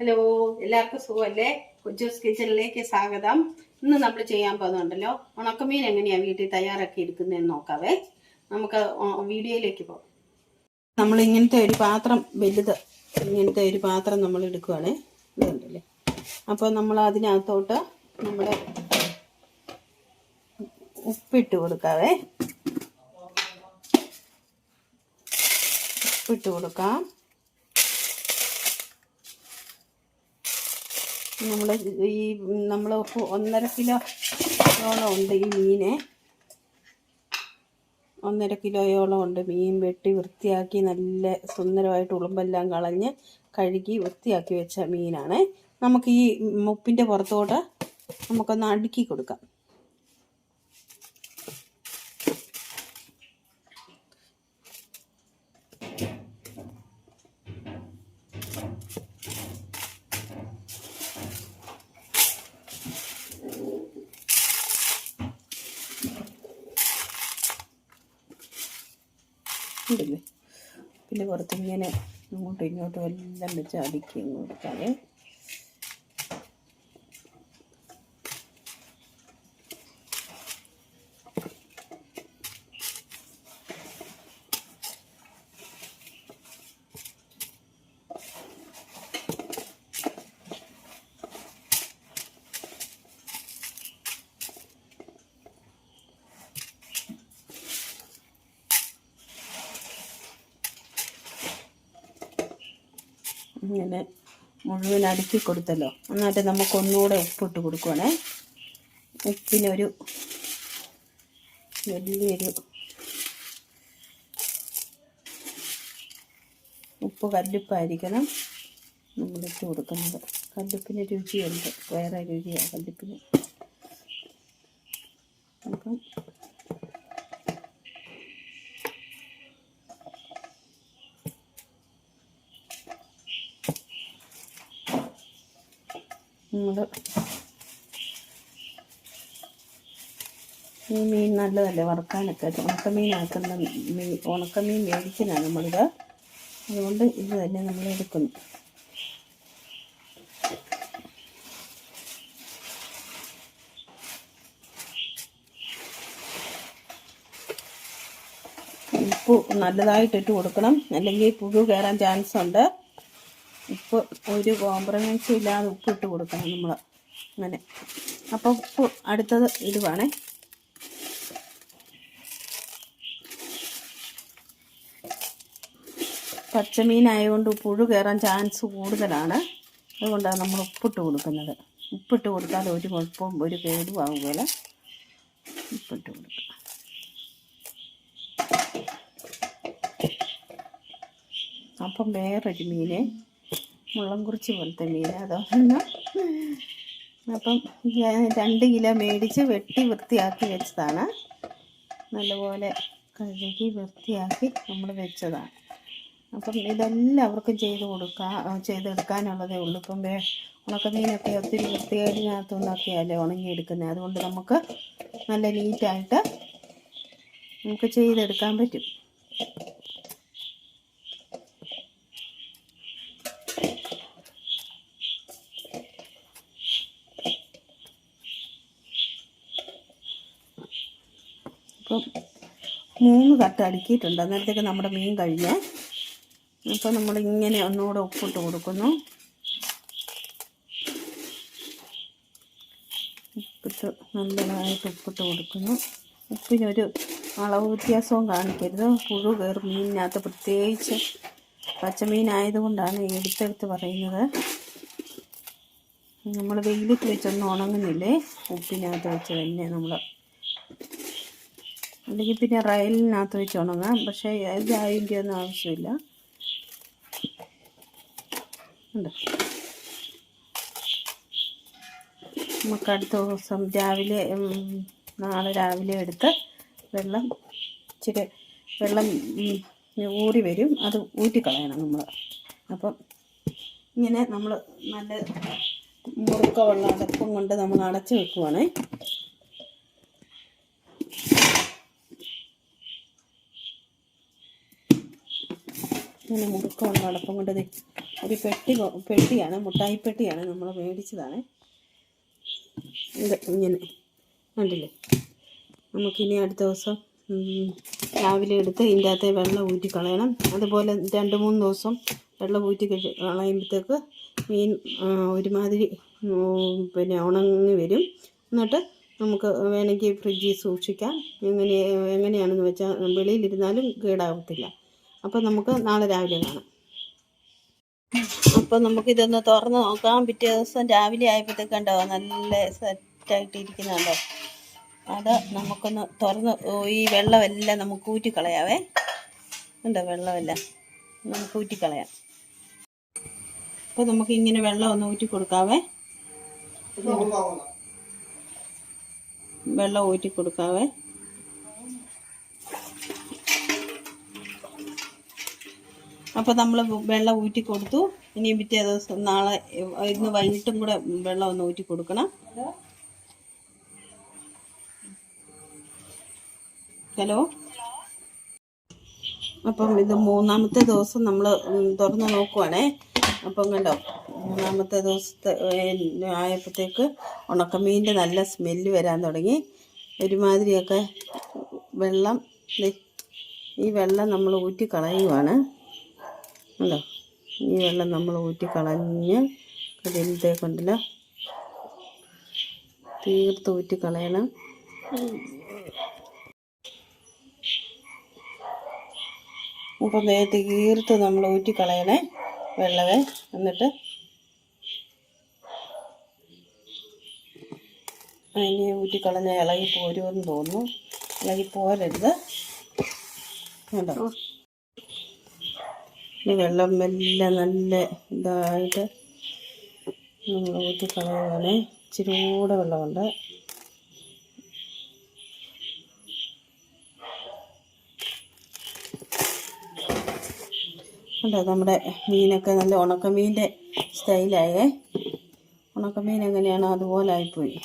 Hello എല്ലാവർക്കും സുഖമല്ലേ? കൊച്ചൂസ് കിച്ചണിലേക്ക് സ്വാഗതം. ഇന്ന് നമ്മൾ ചെയ്യാൻ പോകുന്നുണ്ടല്ലോ ഉണക്കമീൻ എങ്ങനെയാ വീട്ടിൽ തയ്യാറാക്കി എടുക്കുന്നതെന്ന് നോക്കാവേ. നമുക്ക് വീഡിയോയിലേക്ക് പോകാം. നമ്മൾ ഇങ്ങനത്തെ ഒരു പാത്രം വലുത് ഇങ്ങനത്തെ ഒരു പാത്രം നമ്മൾ എടുക്കുവാണേ. ഇതുണ്ടല്ലേ? അപ്പോൾ നമ്മൾ അതിനകത്തോട്ട് നമ്മുടെ ഉപ്പിട്ട് കൊടുക്കാവേ. ഉപ്പിട്ട് കൊടുക്കാം. നമ്മൾ ഈ നമ്മൾ ഒന്നര കിലോയോളം ഉണ്ട് ഈ മീനെ. ഒന്നര കിലോയോളം ഉണ്ട് മീൻ വെട്ടി വൃത്തിയാക്കി നല്ല സുന്ദരമായിട്ട് ഉളുമ്പെല്ലാം കളഞ്ഞ് കഴുകി വൃത്തിയാക്കി വെച്ച മീനാണ്. നമുക്ക് ഈ മുപ്പിന്റെ പുറത്തോട്ട് നമുക്കൊന്ന് അടുക്കി കൊടുക്കാം ഉണ്ടല്ലേ പിന്നെ പുറത്ത് ഇങ്ങനെ അങ്ങോട്ടും ഇങ്ങോട്ടും എല്ലാം വെച്ച് അടുക്കി അങ്ങ് കൊടുക്കാവേ ഇങ്ങനെ മുഴുവൻ അടുക്കി കൊടുത്തല്ലോ. എന്നിട്ട് നമുക്ക് ഒന്നുകൂടെ ഉപ്പിട്ട് കൊടുക്കുവാണേ. ഉപ്പിനൊരു വലിയൊരു ഉപ്പ് കല്ലുപ്പായിരിക്കണം നമ്മളിട്ട് കൊടുക്കുന്നത്. കല്ലുപ്പിന് രുചിയുണ്ട്. വേറെ രുചിയാണ് കല്ലുപ്പിന് അപ്പം നമ്മൾ ഈ മീൻ നല്ലതല്ലേ വറുക്കാനൊക്കെ? ഉണക്കമീൻ ആക്കുന്ന മീൻ ഉണക്കമീൻ മേടിക്കുന്നതാണ് നമ്മളിത്. അതുകൊണ്ട് ഇത് തന്നെ നമ്മൾ എടുക്കുന്നു. ഉപ്പ് നല്ലതായിട്ട് ഇട്ട് കൊടുക്കണം. അല്ലെങ്കിൽ പുഴു കയറാൻ ചാൻസ് ഉണ്ട് ഉപ്പ് ഒരു കോംപ്രമൈസും ഇല്ലാതെ ഉപ്പ് ഇട്ട് കൊടുക്കണം നമ്മൾ അങ്ങനെ. അപ്പോൾ ഉപ്പ് അടുത്തത് ഇടുവാണേ. പച്ചമീനായതുകൊണ്ട് പുഴു കയറാൻ ചാൻസ് കൂടുതലാണ്. അതുകൊണ്ടാണ് നമ്മൾ ഉപ്പിട്ട് കൊടുക്കുന്നത്. ഉപ്പിട്ട് കൊടുത്താൽ ഒരു കുഴപ്പവും ഒരു കേടും ആവുകയില്ല ഉപ്പിട്ട് കൊടുക്കുക. അപ്പം വേറൊരു മീന്. മുള്ളംകുറിച്ചി പോലത്തെ മീൻ അതൊന്ന് അപ്പം ഞാൻ രണ്ട് കിലോ മേടിച്ച് വെട്ടി വൃത്തിയാക്കി വെച്ചതാണ്. നല്ലപോലെ കഴുകി വൃത്തിയാക്കി നമ്മൾ വെച്ചതാണ്. അപ്പം ഇതെല്ലാവർക്കും ചെയ്ത് കൊടുക്കുക ചെയ്തെടുക്കാനുള്ളതേ ഉള്ളൂ. ഇപ്പം ഉണക്കമീനൊക്കെ ഒത്തിരി വൃത്തികേടിനകത്തുനിന്നൊക്കെയല്ലേ ഉണങ്ങിയെടുക്കുന്നത് അതുകൊണ്ട് നമുക്ക് നല്ല നീറ്റായിട്ട് നമുക്ക് ചെയ്തെടുക്കാൻ പറ്റും. അപ്പം മൂന്ന് തട്ട് അടുക്കിയിട്ടുണ്ട്. അന്നേരത്തേക്ക് നമ്മുടെ മീൻ കഴിഞ്ഞ്. നമ്മൾ ഇങ്ങനെ ഒന്നുകൂടെ ഉപ്പിട്ട് കൊടുക്കുന്നു. ഉപ്പിട്ട് നല്ലതായിട്ട് ഉപ്പിട്ട് കൊടുക്കുന്നു. ഉപ്പിനൊരു അളവ് വ്യത്യാസവും കാണിക്കരുത്. പുഴു കയറും മീനിനകത്ത് പ്രത്യേകിച്ച് പച്ചമീനായതുകൊണ്ടാണ് എടുത്തെടുത്ത് പറയുന്നത്. നമ്മൾ വെയിലത്ത് വെച്ചൊന്നും ഉണങ്ങുന്നില്ലേ? ഉപ്പിനകത്ത് വെച്ച് തന്നെ നമ്മൾ അല്ലെങ്കിൽ പിന്നെ റയലിനകത്ത് വെച്ച് ഉണങ്ങാം. പക്ഷേ ഇത് ആയിരിക്കുമെന്ന് ആവശ്യമില്ല. ഉണ്ട്. നമുക്ക് അടുത്ത ദിവസം രാവിലെ നാളെ രാവിലെ എടുത്ത് വെള്ളം ഇച്ചിരി വെള്ളം ഊറി വരും. അത് ഊറ്റിക്കളയണം നമ്മൾ അപ്പം ഇങ്ങനെ നമ്മൾ നല്ല മുറുക്കമുള്ള അടപ്പും കൊണ്ട് നമ്മൾ അടച്ചു വെക്കുവാണേ. ഇങ്ങനെ മുറുക്കമുള്ള അടപ്പം കൊണ്ട് ഒരു പെട്ടി പെട്ടിയാണ് മുട്ടായി പെട്ടിയാണ് നമ്മൾ മേടിച്ചതാണ്. ഇങ്ങനെ കണ്ടില്ലേ? നമുക്കിനി അടുത്ത ദിവസം രാവിലെ എടുത്ത് ഇതിന്റെ അകത്തെ വെള്ളം ഊറ്റി കളയണം. അതുപോലെ രണ്ട് മൂന്ന് ദിവസം വെള്ളം ഊറ്റി കളയുമ്പോഴത്തേക്ക് മീൻ ഒരുമാതിരി പിന്നെ ഉണങ്ങി വരും. എന്നിട്ട് നമുക്ക് വേണമെങ്കിൽ ഫ്രിഡ്ജിൽ സൂക്ഷിക്കാം. എങ്ങനെ എങ്ങനെയാണെന്ന് വെച്ചാൽ വെളിയിലിരുന്നാലും കേടാവത്തില്ല. അപ്പോൾ നമുക്ക് നാളെ രാവിലെ കാണാം. അപ്പോൾ നമുക്കിതൊന്ന് തുറന്ന് നോക്കാം. പിറ്റേ ദിവസം രാവിലെ ആയപ്പോഴത്തേക്ക് കണ്ടോ നല്ല സെറ്റായിട്ട് അത് നമുക്കൊന്ന് തുറന്ന് ഈ വെള്ളമെല്ലാം നമുക്ക് ഊറ്റിക്കളയാവേ. ഉണ്ടോ വെള്ളമെല്ലാം നമുക്ക് ഊറ്റിക്കളയാം. അപ്പോൾ നമുക്ക് ഇങ്ങനെ വെള്ളം ഒന്ന് ഊറ്റി കൊടുക്കാവേ വെള്ളം ഊറ്റി കൊടുക്കാവേ അപ്പോൾ നമ്മൾ വെള്ളം ഊറ്റി കൊടുത്തു ഇനി പിറ്റേ ദിവസം നാളെ ഇന്ന് വൈകിട്ടും കൂടെ വെള്ളം ഒന്ന് ഊറ്റി കൊടുക്കണം ഹലോ. അപ്പം ഇത് മൂന്നാമത്തെ ദിവസം നമ്മൾ തുറന്ന് നോക്കുവാണേ. അപ്പം കണ്ടോ മൂന്നാമത്തെ ദിവസത്തെ ആയപ്പോഴത്തേക്ക് ഉണക്കമീന്റെ നല്ല സ്മെല്ല് വരാൻ തുടങ്ങി. ഒരുമാതിരിയൊക്കെ വെള്ളം ഈ വെള്ളം നമ്മൾ ഊറ്റി കളയുവാണ്. കണ്ടോ ഈ വെള്ളം നമ്മൾ ഊറ്റി കളഞ്ഞ് തീർത്ത് ഊറ്റി കളയണം. അപ്പം ദേ തീർത്ത് നമ്മൾ ഊറ്റി കളയണേ വെള്ളമേ. എന്നിട്ട് അതിനെ ഊറ്റി കളഞ്ഞ ഇളകി പോരുമെന്ന് തോന്നുന്നു. ഇളകി പോരരുത്. കേട്ടോ വെള്ളം മെല്ലെ നല്ല ഇതായിട്ട് നമ്മൾ ഊറ്റി കളയുവാണേ. ഇച്ചിരി കൂടെ വെള്ളമുണ്ട്. കണ്ടോ നമ്മുടെ മീനൊക്കെ നല്ല ഉണക്കമീന്റെ സ്റ്റൈലായേ. ഉണക്കമീൻ എങ്ങനെയാണോ അതുപോലെ ആയിപ്പോയി.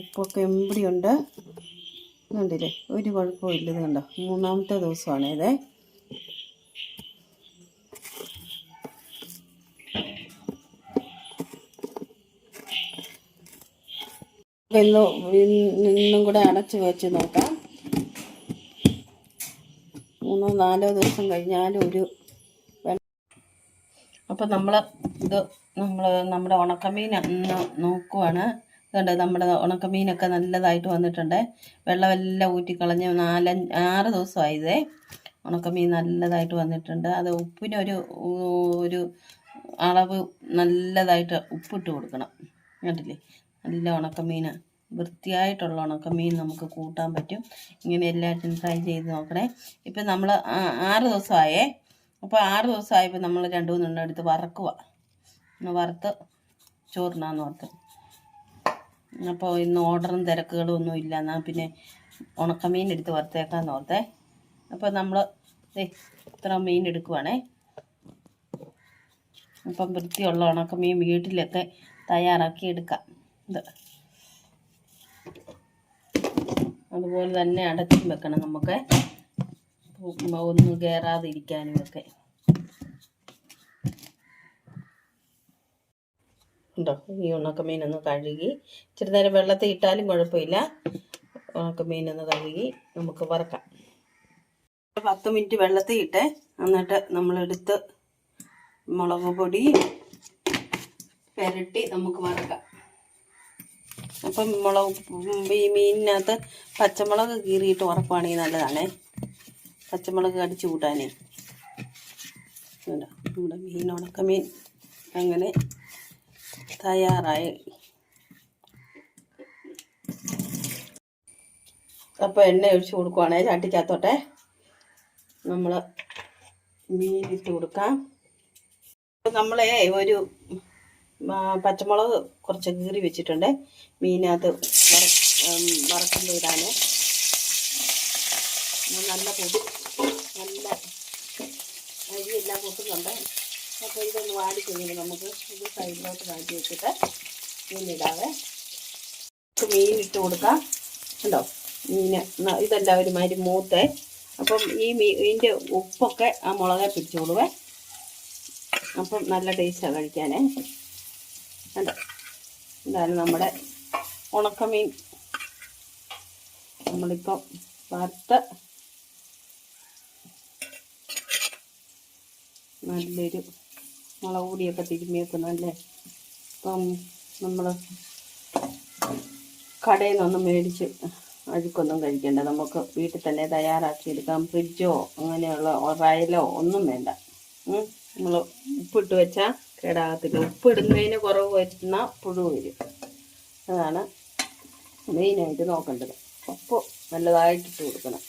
ഉപ്പൊക്കെ എമ്പിടിയുണ്ട്. കണ്ടില്ലേ ഒരു കുഴപ്പവും ഇല്ല ഇത് കണ്ടോ. മൂന്നാമത്തെ ദിവസമാണ് ഇതേ. ഇന്ന് ഇന്നും കൂടെ അടച്ചു വെച്ച് നോക്കാം. മൂന്നോ നാലോ ദിവസം കഴിഞ്ഞാലും ഒരു അപ്പം നമ്മൾ ഇത് നമ്മൾ നമ്മുടെ ഉണക്കമീൻ ഒന്ന് നോക്കുവാണ്. കണ്ടോ നമ്മുടെ ഉണക്കമീനൊക്കെ നല്ലതായിട്ട് വന്നിട്ടുണ്ട്. വെള്ളമെല്ലാം ഊറ്റിക്കളഞ്ഞ് നാലഞ്ച് ആറ് ദിവസമായതേ ഉണക്കമീൻ നല്ലതായിട്ട് വന്നിട്ടുണ്ട്. അത് ഉപ്പിനൊരു ഒരു അളവ് നല്ലതായിട്ട് ഉപ്പിട്ട് കൊടുക്കണം. കണ്ടില്ലേ? നല്ല ഉണക്കമീൻ വൃത്തിയായിട്ടുള്ള ഉണക്കമീൻ നമുക്ക് കൂട്ടാൻ പറ്റും. ഇങ്ങനെ എല്ലാവരും ട്രൈ ചെയ്ത് നോക്കണേ. ഇപ്പം നമ്മൾ ആറ് ദിവസമായേ. അപ്പോൾ ആറ് ദിവസമായപ്പോൾ നമ്മൾ രണ്ട് മൂന്നെണ്ണം എടുത്ത് വറക്കുക ഒന്ന് വറുത്ത് ചോറിനാന്ന് ഓർത്ത്. അപ്പോൾ ഇന്ന് ഓർഡറും തിരക്കുകളും ഒന്നും ഇല്ല. എന്നാൽ പിന്നെ ഉണക്കമീൻ എടുത്ത് വറുത്തേക്കാന്ന് ഓർത്തേ. അപ്പോൾ നമ്മൾ ഇത്ര മീൻ എടുക്കുവാണേ. അപ്പം വൃത്തിയുള്ള ഉണക്കമീൻ വീട്ടിലൊക്കെ തയ്യാറാക്കി എടുക്കാം. ഇത്. അതുപോലെ തന്നെ അടച്ചും വെക്കണം നമുക്ക്. ഉം, ഒന്നും കയറാതിരിക്കാനും ഒക്കെ ഉണ്ടോ? ഈ ഉണക്കമീനൊന്ന് കഴുകി. ഇച്ചിരി നേരം വെള്ളത്തിൽ ഇട്ടാലും കുഴപ്പമില്ല. ഉണക്കമീനൊന്ന് കഴുകി നമുക്ക് വറക്കാം. പത്ത് മിനിറ്റ് വെള്ളത്തിൽ ഇട്ട്. എന്നിട്ട് നമ്മളെടുത്ത് മുളക് പൊടി പുരട്ടി നമുക്ക് വറക്കാം. അപ്പം മുളക് ഈ മീനിനകത്ത് പച്ചമുളക് കീറിയിട്ട് ഉറപ്പാണെങ്കിൽ നല്ലതാണേ. പച്ചമുളക് അടിച്ച് കൂട്ടാനേ. നമ്മുടെ മീൻ ഉണക്കമീൻ അങ്ങനെ തയ്യാറായി. അപ്പോൾ എണ്ണ ഒഴിച്ച് കൊടുക്കുവാണേ ചട്ടിക്കകത്തോട്ടെ. നമ്മൾ മീൻ കൊടുക്കാം. നമ്മളെ ഒരു പച്ചമുളക് കുറച്ച് കീറി വെച്ചിട്ടുണ്ട്. മീനകത്ത് വറക്കുമ്പോൾ ഇടാൻ നല്ല പൊടി നല്ല അരിയെല്ലാം പൊട്ടുന്നുണ്ട്. അപ്പോൾ ഇതൊന്ന് വാടി കഴിഞ്ഞിട്ട് നമുക്ക് ഇത് സൈഡിലോട്ട് മാറ്റി വെച്ചിട്ട് നമുക്ക് മീൻ ഇട്ട് കൊടുക്കാം. ഉണ്ടോ മീന് ഇതെല്ലാം ഒരുമാതിരി മൂത്തേ. അപ്പം ഈ മീ ഇതിന്റെ ഉപ്പൊക്കെ ആ മുളകെ പിടിച്ചോളുവേ. അപ്പം നല്ല ടേസ്റ്റാണ് കഴിക്കാനേ. കണ്ടോ ഇതാണ് നമ്മുടെ ഉണക്കമീൻ നമ്മളിപ്പം വറുത്ത് നല്ലൊരു മുളക് പൊടിയൊക്കെ തിരുമ്മി വെക്കുന്നല്ലേ ഇപ്പം നമ്മൾ കടയിൽ നിന്നൊന്നും മേടിച്ച് അഴുക്കൊന്നും കഴിക്കണ്ട. നമുക്ക് വീട്ടിൽ തന്നെ തയ്യാറാക്കിയെടുക്കാം. ഫ്രിഡ്ജോ അങ്ങനെയുള്ള റയലോ ഒന്നും വേണ്ട. നമ്മൾ ഉപ്പിട്ട് വെച്ചാൽ കേടാകത്തില്ല ഉപ്പ് ഇടുന്നതിന് കുറവ് വരുന്ന പുഴു വരും. അതാണ് മെയിനായിട്ട് നോക്കേണ്ടത്. ഉപ്പ് നല്ലതായിട്ട് ഇട്ട് കൊടുക്കണം.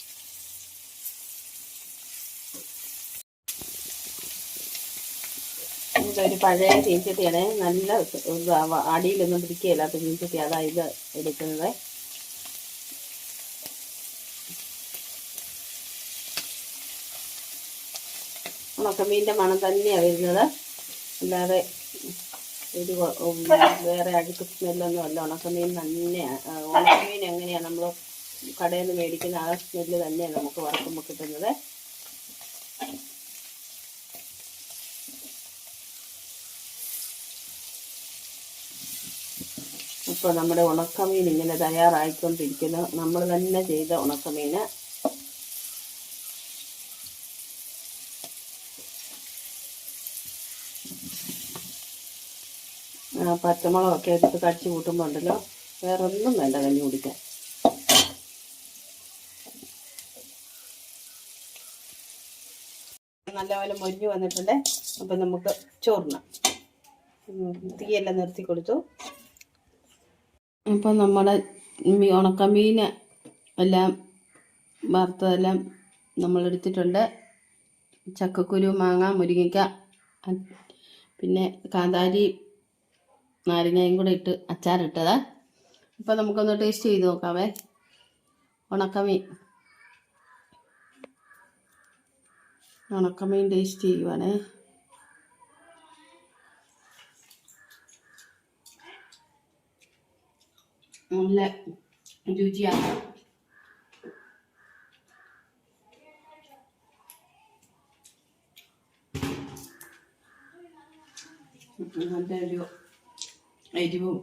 ഒരു പഴയ ചീൻചട്ടിയാണ് നല്ല അടിയിലൊന്നും പിടിക്കുകയില്ലാത്ത ചീൻചട്ടി അതാ ഇത് എടുക്കുന്നത്. ഉണക്കമീന്റെ മണം തന്നെയാണ് വരുന്നത്. അല്ലാതെ ഒരു വേറെ അഴുക്ക് സ്മെല്ലൊന്നും അല്ല. ഉണക്കമീൻ തന്നെയാണ് ആ, ഉണക്കമീൻ എങ്ങനെയാണ് നമ്മൾ കടയിൽ നിന്ന് മേടിക്കുന്ന ആ സ്മെല്ല് തന്നെയാണ് നമുക്ക് വറക്കുമ്പോൾ കിട്ടുന്നത്. ഇപ്പോൾ നമ്മുടെ ഉണക്കമീൻ ഇങ്ങനെ തയ്യാറായിക്കൊണ്ടിരിക്കുന്നു. നമ്മൾ തന്നെ ചെയ്ത ഉണക്കമീന് പച്ചമുളകൊക്കെ എടുത്ത് കടിച്ചു കൂട്ടുമ്പോൾ ഉണ്ടല്ലോ വേറൊന്നും വേണ്ട കഞ്ഞി കുടിക്കാൻ. നല്ലപോലെ മൊരിഞ്ഞു വന്നിട്ടുണ്ട്. അപ്പം നമുക്ക് ചോറിനാം തീയെല്ലാം നിർത്തി കൊടുത്തു. അപ്പം നമ്മുടെ ഉണക്കമീൻ എല്ലാം വറുത്തതെല്ലാം നമ്മൾ എടുത്തിട്ടുണ്ട്. ചക്കക്കുരു മാങ്ങ മുരിങ്ങയ്ക്ക പിന്നെ കാന്താരി നാരങ്ങയും കൂടെ ഇട്ട് അച്ചാറിട്ടത് ഇപ്പം നമുക്കൊന്ന് ടേസ്റ്റ് ചെയ്ത് നോക്കാവേ. ഉണക്കമീൻ ഉണക്കമീൻ ടേസ്റ്റ് ചെയ്യുവാണേ. നല്ല രുചിയാണ്. നല്ലൊരു എരിവും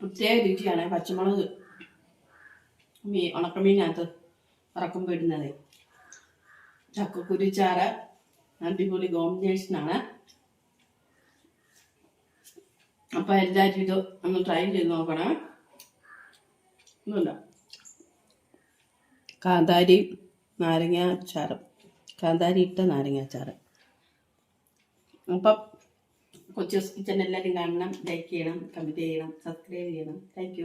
പ്രത്യേക രുചിയാണ് പച്ചമുളക് മീ ഉണക്കമീനകത്ത് ഇറക്കുമ്പോൾ ഇടുന്നത്. ചക്കക്കുരിച്ചാറ് അടിപൊളി കോമ്പിനേഷനാണ്. അപ്പോൾ എല്ലാവരും ഇത് ഒന്ന് ട്രൈ ചെയ്ത് നോക്കണം. ഒന്നുമില്ല കാന്താരി നാരങ്ങ അച്ചാറും കാന്താരി ഇട്ട നാരങ്ങ അച്ചാറ് അപ്പം കൊച്ചു കിച്ചൺ എല്ലാവരും കാണണം ലൈക്ക് ചെയ്യണം കമന്റ് ചെയ്യണം സബ്സ്ക്രൈബ് ചെയ്യണം. താങ്ക്